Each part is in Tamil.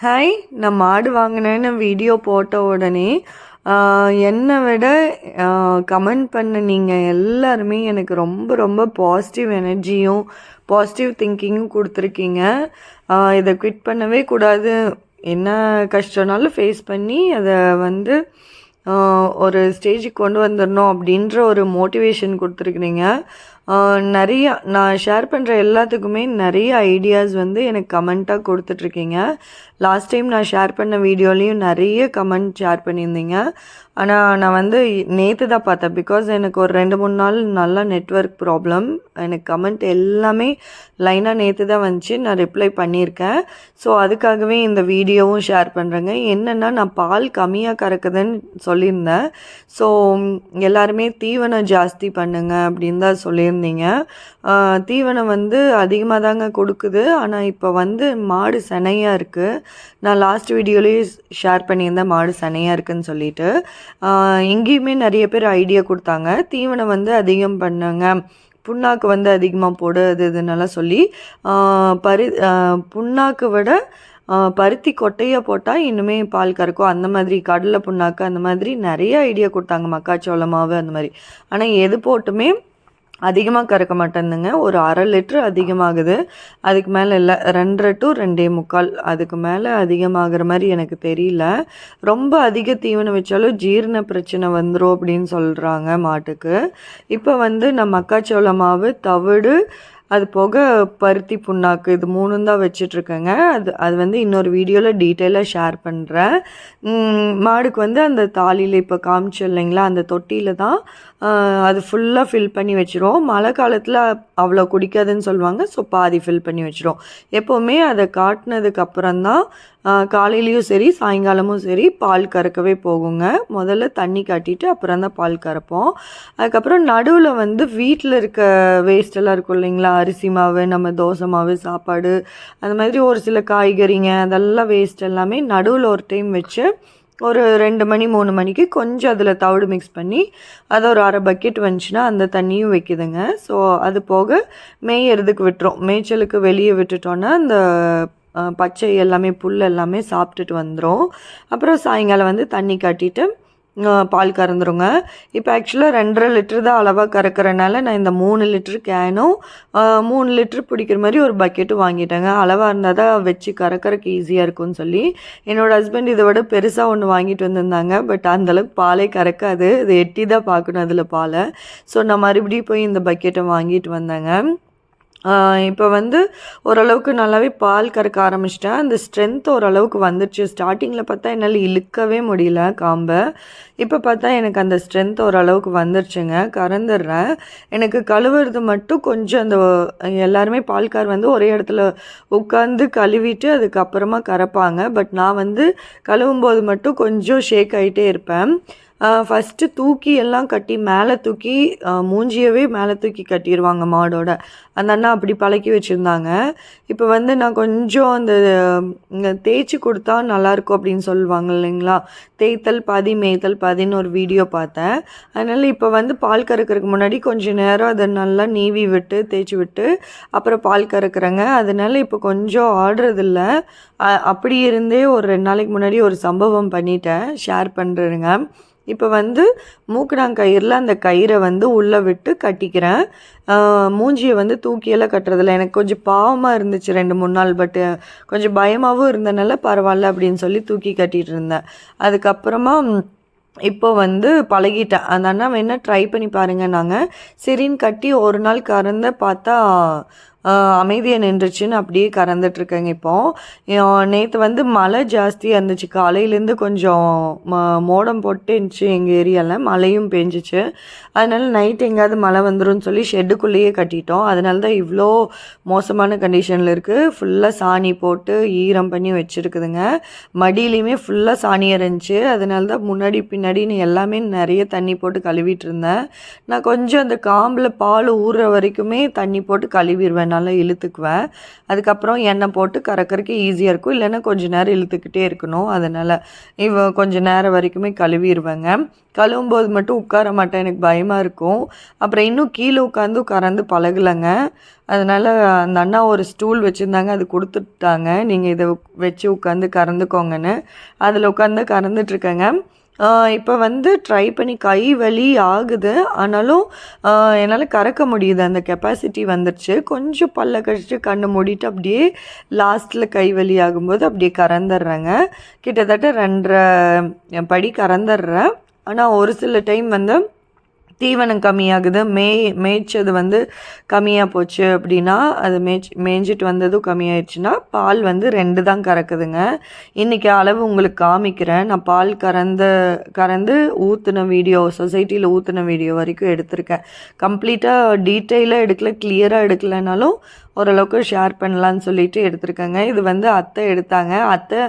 ஹாய் நான் மாடு வாங்கினேன்னு வீடியோ போட்ட உடனே என்னை விட கமெண்ட் பண்ண நீங்கள் எல்லாருமே எனக்கு ரொம்ப ரொம்ப பாசிட்டிவ் எனர்ஜியும் பாசிட்டிவ் திங்கிங்கும் கொடுத்துருக்கீங்க. இதை குவிட் பண்ணவே கூடாது. என்ன கஷ்டம்னாலும் ஃபேஸ் பண்ணி அதை வந்து ஒரு ஸ்டேஜுக்கு கொண்டு வந்துடணும் அப்படின்ற ஒரு மோட்டிவேஷன் கொடுத்துருக்குறீங்க. நிறையா நான் ஷேர் பண்ணுற எல்லாத்துக்குமே நிறைய ஐடியாஸ் வந்து எனக்கு கமெண்ட்டாக கொடுத்துட்ருக்கீங்க. லாஸ்ட் டைம் நான் ஷேர் பண்ண வீடியோலையும் நிறைய கமெண்ட் ஷேர் பண்ணியிருந்தீங்க. ஆனால் நான் வந்து நேற்று தான் பார்த்தேன். பிகாஸ் எனக்கு ஒரு ரெண்டு மூணு நாள் நல்லா நெட்வொர்க் ப்ராப்ளம் எனக்கு கமெண்ட் எல்லாமே லைனாக நேற்று தான் வந்துச்சு. நான் ரிப்ளை பண்ணியிருக்கேன். ஸோ அதுக்காகவே இந்த வீடியோவும் ஷேர் பண்ணுறேங்க என்னென்னா நான் பால் கம்மியாக கறக்குதுன்னு சொல்லியிருந்தேன். ஸோ எல்லாருமே தீவனம் ஜாஸ்தி பண்ணுங்க அப்படின்னு தான் சொல்லியிருந்தேன். ஆஹ் தீவனம் வந்து அதிகமாக தாங்க கொடுக்குது. ஆனால் இப்போ வந்து மாடு சனையாக இருக்குது நான் லாஸ்ட் வீடியோலேயே ஷேர் பண்ணியிருந்தேன் மாடு சனையாக இருக்குன்னு சொல்லிட்டு. எங்கேயுமே நிறைய பேர் ஐடியா கொடுத்தாங்க. தீவனம் வந்து அதிகம் பண்ணுங்க. புண்ணாக்கு வந்து அதிகமாக போடு அது இதுன்னெல்லாம் சொல்லி பரி புண்ணாக்கு விட பருத்தி கொட்டையை போட்டால் இன்னுமே பால் கறக்கும். அந்த மாதிரி கடலை புண்ணாக்கு அந்த மாதிரி நிறைய ஐடியா கொடுத்தாங்க. மக்காச்சோள மாவு அந்த மாதிரி. ஆனால் எது போட்டுமே அதிகமாக கறக்க மாட்டேந்துங்க ஒரு அரை லிட்ரு அதிகமாகுது. அதுக்கு மேலே இல்லை ரெண்டரை டு ரெண்டே முக்கால். அதுக்கு மேலே அதிகமாகிற மாதிரி எனக்கு தெரியல. ரொம்ப அதிக தீவனம் வச்சாலும் ஜீரண பிரச்சனை வந்துடும் அப்படின்னு சொல்கிறாங்க மாட்டுக்கு. இப்போ வந்து நான் மக்காச்சோள மாவு தவிடு அது போக பருத்தி புண்ணாக்கு இது மூணும் தான் வச்சிட்ருக்கேங்க. அது அது வந்து இன்னொரு வீடியோவில் டீட்டெயிலாக ஷேர் பண்ணுறேன் மாடுக்கு வந்து அந்த தாலியில் இப்போ காமிச்சு இல்லைங்களா அந்த தொட்டியில் தான் அது ஃபுல்லாக ஃபில் பண்ணி வச்சிரும் மழை காலத்தில் அவ்வளோ குடிக்காதுன்னு சொல்லுவாங்க. ஸோ பாதி ஃபில் பண்ணி வச்சிரும் எப்போவுமே அதை காட்டினதுக்கு அப்புறம் தான் காலையிலையும் சரி சாயங்காலமும் சரி பால் கறக்கவே போகுங்க. முதல்ல தண்ணி காட்டிட்டு அப்புறம் தான் பால் கறப்போம். அதுக்கப்புறம் நடுவில் வந்து வீட்டில் இருக்க வேஸ்டெல்லாம் இருக்கும் இல்லைங்களா? அரிசி மாவு நம்ம தோசை மாவு சாப்பாடு அந்த மாதிரி ஒரு சில காய்கறிங்க அதெல்லாம் வேஸ்ட் எல்லாமே நடுவில் ஒரு டைம் வச்சு ஒரு ரெண்டு மணி மூணு மணிக்கு கொஞ்சம் அதில் தவிடு மிக்ஸ் பண்ணி அதை ஒரு அரை பக்கெட் வந்துச்சுன்னா அந்த தண்ணியும் வைக்குதுங்க. ஸோ அது போக மேயறதுக்கு விட்டுரும். மேய்ச்சலுக்கு வெளியே விட்டுட்டோன்னா அந்த பச்சை எல்லாமே புல் எல்லாமே சாப்பிட்டுட்டு வந்துடும் அப்புறம் சாயங்காலம் வந்து தண்ணி காட்டிட்டு பால் கறந்துருங்க. இப்போ ஆக்சுவலாக ரெண்டரை லிட்டர் தான் அளவாக கறக்கறனால நான் இந்த மூணு லிட்டரு கேனும் மூணு லிட்டரு பிடிக்கிற மாதிரி ஒரு பக்கெட்டும் வாங்கிட்டேங்க. அளவாக இருந்தால் தான் வச்சு கறக்கறக்கு ஈஸியாக இருக்கும்னு சொல்லி. என்னோடய ஹஸ்பண்ட் இதை விட பெருசாக ஒன்று வாங்கிட்டு வந்திருந்தாங்க. பட் அந்தளவுக்கு பாலே கறக்காது. இது எட்டி தான் பார்க்கணும் அதில் பாலை. ஸோ நான் மறுபடியும் போய் இந்த பக்கெட்டை வாங்கிட்டு வந்தேங்க. இப்போ வந்து ஓரளவுக்கு நல்லாவே பால் கறக்க ஆரம்பிச்சிட்டேன். அந்த ஸ்ட்ரென்த் ஓரளவுக்கு வந்துடுச்சு ஸ்டார்டிங்கில் பார்த்தா என்னால் இழுக்கவே முடியல காம்பை. இப்போ பார்த்தா எனக்கு அந்த ஸ்ட்ரென்த் ஓரளவுக்கு வந்துடுச்சுங்க கறந்துடுறேன். எனக்கு கழுவுறது மட்டும் கொஞ்சம் அந்த எல்லாருமே பால்கார் வந்து ஒரே இடத்துல உட்காந்து கழுவிட்டு அதுக்கப்புறமா கறப்பாங்க. பட் நான் வந்து கழுவும் போது மட்டும் கொஞ்சம் ஷேக் ஆகிட்டே இருப்பேன். ஃபஸ்ட்டு தூக்கி எல்லாம் கட்டி மேலே தூக்கி மூஞ்சியவே மேலே தூக்கி கட்டிடுவாங்க மாடோட. அந்த அண்ணா அப்படி பழக்கி வச்சுருந்தாங்க. இப்போ வந்து நான் கொஞ்சம் அந்த தேய்ச்சி கொடுத்தா நல்லாயிருக்கும் அப்படின்னு சொல்லுவாங்க இல்லைங்களா? தேய்த்தல் பாதி மேய்த்தல் பாதின்னு ஒரு வீடியோ பார்த்தேன். அதனால் இப்போ வந்து பால் கறக்கறதுக்கு முன்னாடி கொஞ்சம் நேரம் அதை நல்லா நீவி விட்டு தேய்ச்சி விட்டு அப்புறம் பால் கறக்குறேங்க. அதனால் இப்போ கொஞ்சம் ஆடுறதில்ல. அப்படி இருந்தே ஒரு ரெண்டு நாளைக்கு முன்னாடி ஒரு சம்பவம் பண்ணிட்டேன். ஷேர் பண்ணுறேங்க இப்போ வந்து மூக்கணாங்கயிறில் அந்த கயிறை வந்து உள்ளே விட்டு கட்டிக்கிறேன். மூஞ்சியை வந்து தூக்கியெல்லாம் கட்டுறதில்ல. எனக்கு கொஞ்சம் பாவமாக இருந்துச்சு ரெண்டு மூணு நாள் பட்டு கொஞ்சம் பயமாகவும் இருந்தனால பரவாயில்ல அப்படின்னு சொல்லி தூக்கி கட்டிகிட்டு இருந்தேன். அதுக்கப்புறமா இப்போ வந்து பழகிட்டேன். அந்த அண்ணா வேணால் ட்ரை பண்ணி பாருங்க நாங்கள் சரின்னு கட்டி ஒரு நாள் கறந்த பார்த்தா அமைதியாக நின்றுச்சுன்னு அப்படியே கறந்துட்டுருக்கேங்க இப்போ. நேற்று வந்து மழை ஜாஸ்தியாக இருந்துச்சு. காலையிலேருந்து கொஞ்சம் ம மோடம் போட்டு இருந்துச்சு எங்கள் ஏரியாவில் மழையும் பெஞ்சிச்சு. அதனால நைட் எங்கேயாவது மழை வந்துடும் சொல்லி ஷெட்டுக்குள்ளேயே கட்டிட்டோம். அதனால தான் இவ்வளோ மோசமான கண்டிஷனில் இருக்குது ஃபுல்லாக சாணி போட்டு ஈரம் பண்ணி வச்சுருக்குதுங்க. மடியிலையுமே ஃபுல்லாக சாணி இருந்துச்சு அதனால தான் முன்னாடி பின்னாடின்னு எல்லாமே நிறைய தண்ணி போட்டு கழுவிட்டு இருந்தேன். நான் கொஞ்சம் அந்த காம்பில் பால் ஊறுற வரைக்குமே தண்ணி போட்டு கழுவிடுவேன். நல்லா இழுத்துக்குவேன் அதுக்கப்புறம் எண்ணெய் போட்டு கறக்கறக்கு ஈஸியாக இருக்கும். இல்லைன்னா கொஞ்சம் நேரம் இழுத்துக்கிட்டே இருக்கணும். அதனால் இவ கொஞ்சம் நேரம் வரைக்குமே கழுவிடுவேங்க கழுவும் போது மட்டும் உட்கார மாட்டேன். எனக்கு பயமாக இருக்கும். அப்புறம் இன்னும் கீழே உட்காந்து கறந்து பழகலைங்க. அதனால் அந்த அண்ணா ஒரு ஸ்டூல் வச்சுருந்தாங்க. அது கொடுத்துட்டாங்க. நீங்கள் இதை வச்சு உட்காந்து கறந்துக்கோங்கன்னு அதில் உட்காந்து கறந்துட்டுருக்கேங்க இப்போ வந்து ட்ரை பண்ணி கை வலி ஆகுது. ஆனாலும் என்னால் கறக்க முடியுது. அந்த கெப்பாசிட்டி வந்துடுச்சு கொஞ்சம் பல்ல கழிச்சு கண்ணை மூடிட்டு அப்படியே லாஸ்ட்டில் கை வலி ஆகும்போது அப்படியே கறந்துடுறேங்க. கிட்டத்தட்ட ரெண்டரை படி கறந்துடுறேன். ஆனால் ஒரு சில டைம் வந்து தீவனம் கம்மியாகுது. மே மேய்ச்சது வந்து கம்மியாக போச்சு அப்படின்னா அது மேய்ச்சி மேய்ஞ்சிட்டு வந்ததும் கம்மியாயிடுச்சுன்னா பால் வந்து ரெண்டு தான் கறக்குதுங்க. இன்றைக்கி அளவு உங்களுக்கு காமிக்கிறேன். நான் பால் கறந்த கறந்து ஊற்றுன வீடியோ சொசைட்டியில் ஊற்றுன வீடியோ வரைக்கும் எடுத்திருக்கேன். கம்ப்ளீட்டாக டீட்டெயிலாக எடுக்கல கிளியராக எடுக்கலைனாலும் ஓரளவுக்கு ஷேர் பண்ணலான்னு சொல்லிட்டு எடுத்திருக்கேங்க. இது வந்து அத்தை எடுத்தாங்க. அத்தை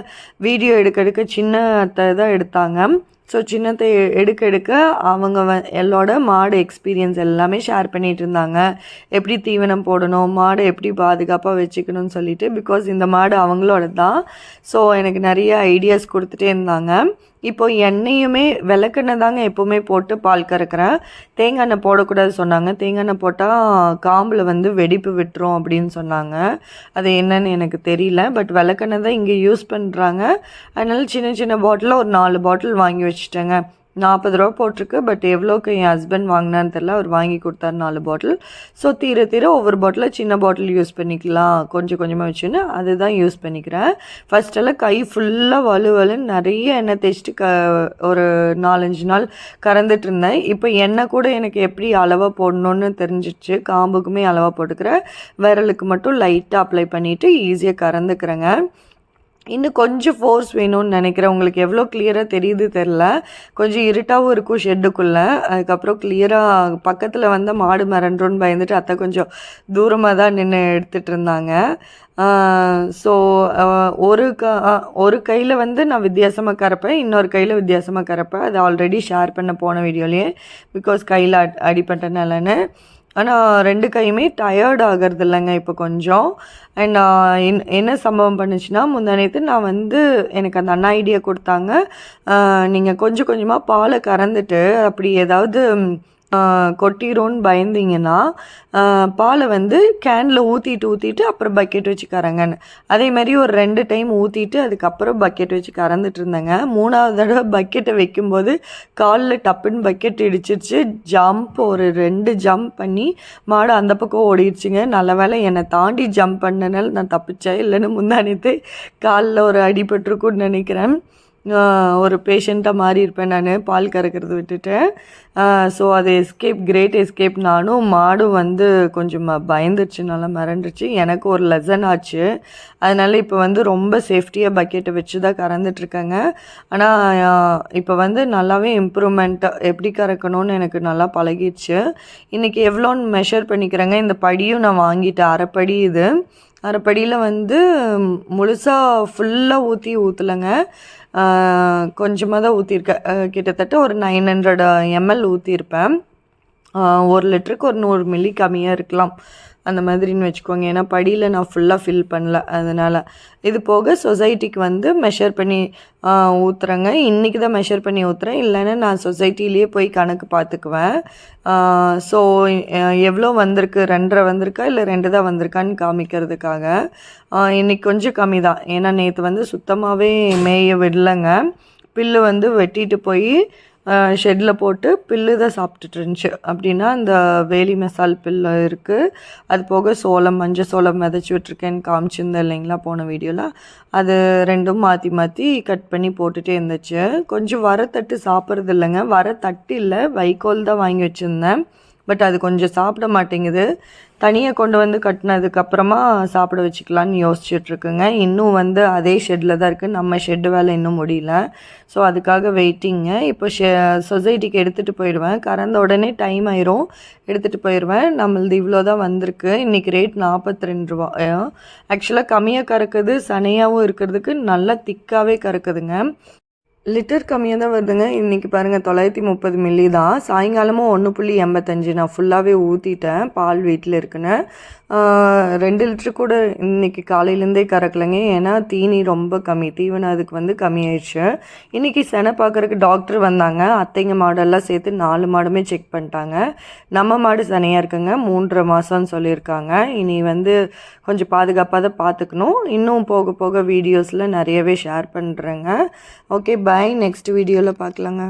வீடியோ எடுக்க எடுக்க சின்ன அத்தை தான் எடுத்தாங்க. ஸோ சின்னத்தை எடுக்க எடுக்க அவங்க வ எல்லோட மாடு எக்ஸ்பீரியன்ஸ் எல்லாமே ஷேர் பண்ணிகிட்டு இருந்தாங்க. எப்படி தீவனம் போடணும் மாடை எப்படி பாதுகாப்பாக வச்சுக்கணும்னு சொல்லிட்டு பிகாஸ் இந்த மாடு அவங்களோட தான் ஸோ எனக்கு நிறைய ஐடியாஸ் கொடுத்துட்டே இருந்தாங்க. இப்போ எண்ணெயுமே விளக்கெண்ணெய் தாங்க எப்போவுமே போட்டு பால் கறக்கிறேன். தேங்காய் எண்ணெய் போடக்கூடாது சொன்னாங்க. தேங்காய் எண்ணெய் போட்டால் காம்பில் வந்து வெடிப்பு விட்டுரும் அப்படின்னு சொன்னாங்க. அது என்னன்னு எனக்கு தெரியல. பட் விளக்கெண்ணெய் தான் இங்கே யூஸ் பண்ணுறாங்க அதனால சின்ன சின்ன பாட்டிலில் ஒரு நாலு பாட்டில் வாங்கி வச்சுட்டேங்க. நாற்பது ரூபா போட்டிருக்கு பட் எவ்வளோக்கு என் ஹஸ்பண்ட் வாங்கினான்னு தெரில அவர் வாங்கி கொடுத்தாரு நாலு பாட்டில் ஸோ தீர தீர ஒவ்வொரு பாட்டிலும் சின்ன பாட்டில் யூஸ் பண்ணிக்கலாம். கொஞ்சம் கொஞ்சமாக வச்சுன்னு அதுதான் யூஸ் பண்ணிக்கிறேன். ஃபஸ்ட்டெல்லாம் கை ஃபுல்லாக வலு வலுன்னு நிறைய எண்ணெய் தேய்ச்சிட்டு க ஒரு நாலஞ்சு நாள் கறந்துட்டு இருந்தேன். இப்போ எண்ணெய் கூட எனக்கு எப்படி அளவாக போடணுன்னு தெரிஞ்சிச்சு காம்புக்குமே அளவாக போட்டுக்கிறேன். விரலுக்கு மட்டும் லைட்டாக அப்ளை பண்ணிவிட்டு ஈஸியாக கறந்துக்கிறேங்க. இன்னும் கொஞ்சம் ஃபோர்ஸ் வேணும்னு நினைக்கிறேன். உங்களுக்கு எவ்வளோ கிளியராக தெரியுது தெரில கொஞ்சம் இருட்டாகவும் இருக்கும் ஷெட்டுக்குள்ளே அதுக்கப்புறம் கிளியராக பக்கத்தில் வந்து மாடு மிரண்டுன்னு பயந்துட்டு அத்தை கொஞ்சம் தூரமாக தான் நின்று எடுத்துகிட்டு இருந்தாங்க. ஸோ ஒரு க ஒரு கையில் வந்து நான் வித்தியாசமாக கறப்பேன் இன்னொரு கையில் வித்தியாசமாக கறப்பேன் அது ஆல்ரெடி ஷேர் பண்ண போன வீடியோலேயே பிகாஸ் கையில் அட் அடிப்பட்டனாலன்னு ஆனால் ரெண்டு கையுமே டயர்ட் ஆகிறது இல்லைங்க இப்போ கொஞ்சம். அண்ட் என் என்ன சம்பவம் பண்ணுச்சுன்னா முந்தானேத்து நான் வந்து எனக்கு அந்த அண்ணா ஐடியா கொடுத்தாங்க. நீங்கள் கொஞ்சம் கொஞ்சமாக பாலை கறந்துட்டு அப்படி ஏதாவது கொட்டிரும்னு பயந்தீங்கன்னா பாலை வந்து கேனில் ஊற்றிட்டு ஊற்றிட்டு அப்புறம் பக்கெட் வச்சு கறங்கன்னு. அதே மாதிரி ஒரு ரெண்டு டைம் ஊற்றிட்டு அதுக்கப்புறம் பக்கெட் வச்சு கறந்துட்டு இருந்தேங்க. மூணாவது தடவை பக்கெட்டை வைக்கும்போது காலில் டப்புன்னு பக்கெட் இடிச்சிருச்சு. ஜம்ப் ஒரு ரெண்டு ஜம்ப் பண்ணி மாடு அந்த பக்கம் ஓடிடுச்சுங்க நல்ல வேலை என்னை தாண்டி ஜம்ப் பண்ணனால நான் தப்பிச்சேன் இல்லைன்னு முந்தானித்து காலில் ஒரு அடிபட்டிருக்குன்னு நினைக்கிறேன். ஒரு பேஷண்ட்டாக மாறி இருப்பேன் நான். பால் கறக்கிறது விட்டுட்டேன் ஸோ அது எஸ்கேப் கிரேட் எஸ்கேப் நானும் மாடும் வந்து கொஞ்சம் பயந்துருச்சு. நல்லா மறந்துருச்சு. எனக்கு ஒரு லெசன் ஆச்சு. அதனால் இப்போ வந்து ரொம்ப சேஃப்டியாக பக்கெட்டை வச்சு தான் கறந்துட்டுருக்கேங்க ஆனால் இப்போ வந்து நல்லாவே இம்ப்ரூவ்மெண்ட்டாக எப்படி கறக்கணும்னு எனக்கு நல்லா பழகிடுச்சு இன்றைக்கி எவ்வளோன்னு மெஷர் பண்ணிக்கிறேங்க. இந்த படியும் நான் வாங்கிட்டேன். அரைப்படி இது. அரைப்படியில் வந்து முழுசாக ஃபுல்லாக ஊற்றி ஊற்றலைங்க கொஞ்சமாக தான் ஊற்றிருக்கேன் கிட்டத்தட்ட ஒரு நைன் ஹண்ட்ரட் எம்எல் ஊற்றிருப்பேன் ஒரு லிட்டருக்கு ஒரு நூறு மில்லி கம்மியாக இருக்கலாம். அந்த மாதிரின்னு வச்சுக்கோங்க. ஏன்னா படியில் நான் ஃபுல்லாக ஃபில் பண்ணல. அதனால் இது போக சொசைட்டிக்கு வந்து மெஷர் பண்ணி ஊற்றுறேங்க இன்றைக்கி தான் மெஷர் பண்ணி ஊற்றுறேன் இல்லைன்னா நான் சொசைட்டிலேயே போய் கணக்கு பார்த்துக்குவேன். ஸோ எவ்வளோ வந்திருக்கு? ரெண்டரை வந்திருக்கா? இல்லை ரெண்டு தான் வந்திருக்கான்னு காமிக்கிறதுக்காக. இன்றைக்கி கொஞ்சம் கம்மி தான். ஏன்னா நேற்று வந்து சுத்தமாகவே மேய விடலைங்க. பில்லு வந்து வெட்டிட்டு போய் ஷெட்டில் போட்டு பில்லு தான் சாப்பிட்டுட்டு இருந்துச்சு. அப்படின்னா அந்த வேலி மசால் பில்லு இருக்குது அது போக சோளம் மஞ்சள் சோளம் விதைச்சி விட்ருக்கேன்னு காமிச்சிருந்தேன் இல்லைங்களா போன வீடியோவில் அது ரெண்டும் மாற்றி மாற்றி கட் பண்ணி போட்டுகிட்டே இருந்துச்சு. கொஞ்சம் வர தட்டு சாப்பிட்றது இல்லைங்க. வர தட்டு இல்லை வைக்கோல் தான் வாங்கி வச்சுருந்தேன். பட் அது கொஞ்சம் சாப்பிட மாட்டேங்குது. தனியாக கொண்டு வந்து கட்டினதுக்கப்புறமா சாப்பிட வச்சுக்கலான்னு யோசிச்சுட்ருக்குங்க. இன்னும் வந்து அதே ஷெட்டில் தான் இருக்குது நம்ம ஷெட்டு வேலை இன்னும் முடியல. ஸோ அதுக்காக வெயிட்டிங்க இப்போ ஷெ சொசைட்டிக்கு எடுத்துகிட்டு போயிடுவேன். கறந்த உடனே டைம் ஆயிரும். எடுத்துகிட்டு போயிடுவேன். நம்மளது இவ்வளோ தான் வந்திருக்கு. இன்றைக்கி ரேட் நாற்பத்தி ரெண்டு ரூபா ஆக்சுவலாக கம்மியாக கறக்குது. சனையாகவும் இருக்கிறதுக்கு நல்லா திக்காகவே கறக்குதுங்க. லிட்டர் கம்மியாக தான் வருதுங்க. இன்றைக்கி பாருங்கள் தொள்ளாயிரத்தி முப்பது மில்லி தான். சாயங்காலமும் ஒன்று புள்ளி எண்பத்தஞ்சு. நான் ஃபுல்லாகவே ஊற்றிட்டேன் பால் வீட்டில் இருக்குன்னு. ரெண்டு லிட்ரு கூட இன்றைக்கி காலையிலேருந்தே கறக்கலைங்க. ஏன்னா தீனி ரொம்ப கம்மி. தீவனம் அதுக்கு வந்து கம்மியாயிடுச்சு இன்றைக்கி செனை பார்க்குறக்கு டாக்டர் வந்தாங்க. அத்தைங்க மாடெல்லாம் சேர்த்து நாலு மாடுமே செக் பண்ணிட்டாங்க. நம்ம மாடு சனையாக இருக்குங்க. மூன்றரை மாதம்னு சொல்லியிருக்காங்க. இனி வந்து கொஞ்சம் பாதுகாப்பாக தான் பார்த்துக்கணும். இன்னும் போக போக வீடியோஸில் நிறையவே ஷேர் பண்ணுறேங்க ஓகே பாய் நெக்ஸ்ட் வீடியோவில் பார்க்கலாங்க